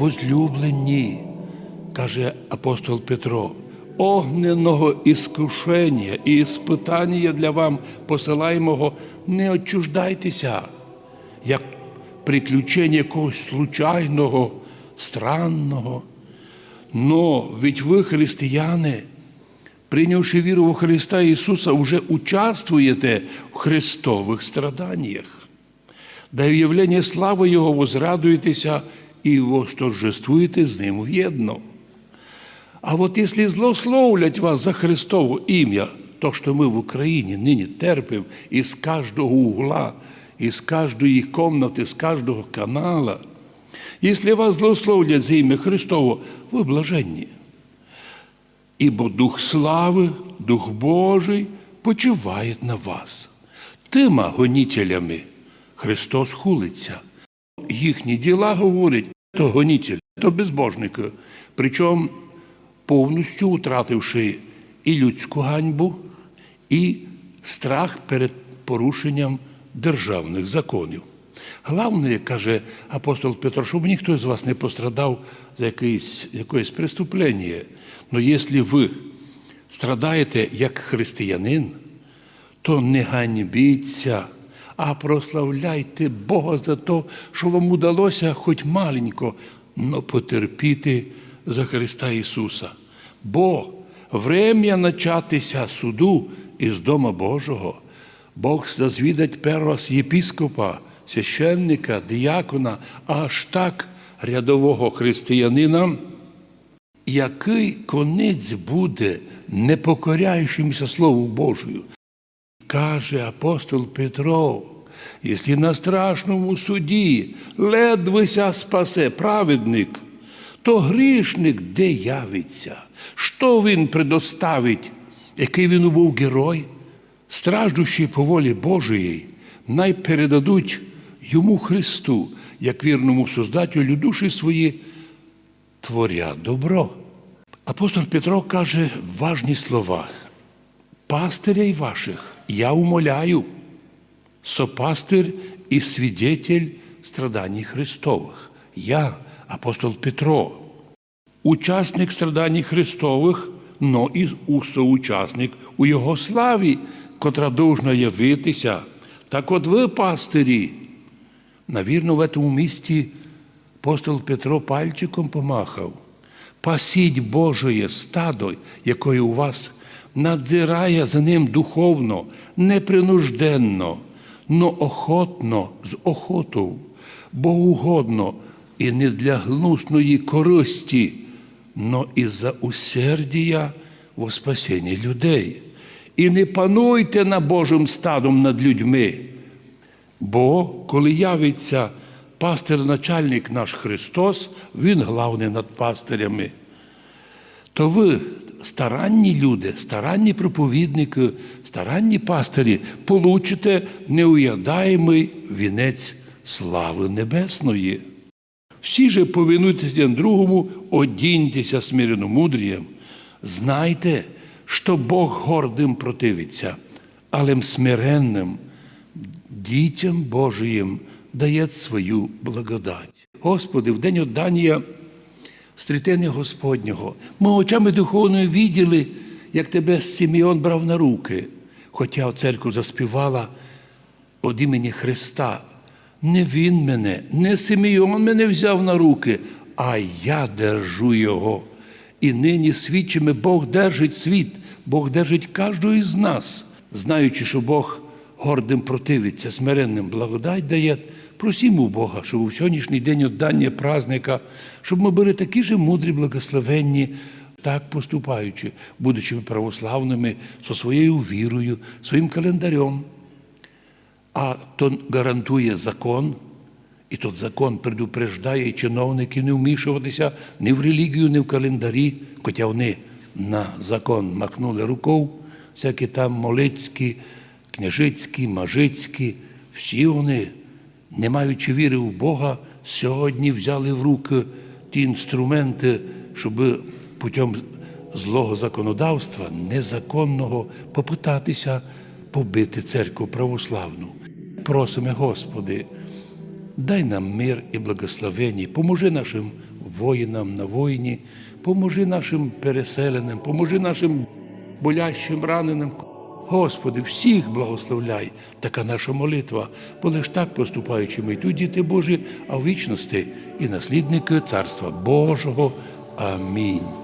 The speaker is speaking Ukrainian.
возлюблені, каже апостол Петро, огненого іскушення і іспитання для вам посилаємого, не отчуждайтеся, як приключення якогось случайного, странного. Но ведь ви, християни, прийнявши віру у Христа Ісуса, вже участвуєте в Христових страданнях. Да в явленні слави Його возрадуєтеся і восторжествуєте з Ним в'єдно. А вот если злословлять вас за Христово ім'я, то, що ми в Україні нині терпимо із кожного угла, із кожної кімнати, з кожного канала, якщо вас злословлять за ім'я Христово, ви блаженні. Ібо Дух слави, Дух Божий почиває на вас. Тима гонітелями Христос хулиться. Їхні діла говорять, то гонітель, то безбожники. Причому повністю втративши і людську ганьбу, і страх перед порушенням державних законів. Головне, каже апостол Петро, щоб ніхто з вас не пострадав за якесь, якесь преступлення. Но якщо ви страдаєте як християнин, то не ганьбіться, а прославляйте Бога за те, що вам удалося хоч маленько, но потерпіти за Христа Ісуса. Бо врем'я начатися суду із Дома Божого, Бог зазвідать першого єпіскопа, священника, діякона, аж так рядового християнина, який конець буде непокоряючимся Слову Божою. Каже апостол Петро, якщо на страшному суді ледвеся спасе праведник, то грішник де явиться? Що він предоставить, який він був герой? Страждущі по волі Божої, най передадуть йому Христу, як вірному Создателю душі свої, творя добро. Апостол Петро каже важні слова. Пастирей ваших я умоляю, сопастир і свідетель страданий Христових. Я, апостол Петро, учасник страданий Христових, но і соучасник у Його славі, котра должна явитися. Так от ви, пастирі, навірно, в цьому місті апостол Петро пальчиком помахав. Пасіть Божоє стадо, якое у вас надзирає за ним духовно, непринужденно, но охотно з охотою, богоугодно і не для гнусної користі, но і за усердія во спасінні людей. І не пануйте на Божим стадом над людьми. Бо коли явиться пастир-начальник наш Христос, Він главний над пастирями, то ви, старанні люди, старанні проповідники, старанні пастирі, получите неуядаємий вінець слави небесної. Всі же повинуйтесь один другому, одіньтеся смиренномудрієм. Знайте, що Бог гордим противиться, але смиренним дітям Божиїм дає свою благодать. Господи, в день отдання стрітення Господнього, ми очами духовною відділи, як тебе Симеон брав на руки, хоча церкву заспівала від імені Христа. Не він мене, не Симеон мене взяв на руки, а я держу його. І нині свідчимо, Бог держить світ, Бог держить кожного із нас, знаючи, що Бог гордим противиться, смиренним благодать дає. Просімо Бога, щоб у сьогоднішній день віддання праздника, щоб ми були такі ж мудрі, благословенні, так поступаючи, будучи православними, зі своєю вірою, своїм календарем. А то гарантує закон, і тот закон предупреждає чиновників не вмішуватися ні в релігію, ні в календарі, хоча вони на закон махнули рукою, всякі там молицькі, княжицькі, мажицькі, всі вони, не маючи віри в Бога, сьогодні взяли в руки ті інструменти, щоб путем злого законодавства, незаконного, попитатися побити церкву православну. Просимо, Господи, дай нам мир і благословення, поможи нашим воїнам на воїні, поможи нашим переселеним, поможи нашим болящим раненим. Господи, всіх благословляй, така наша молитва, бо лиш так поступаючи ми тут діти Божі, а в вічності і наслідники Царства Божого. Амінь.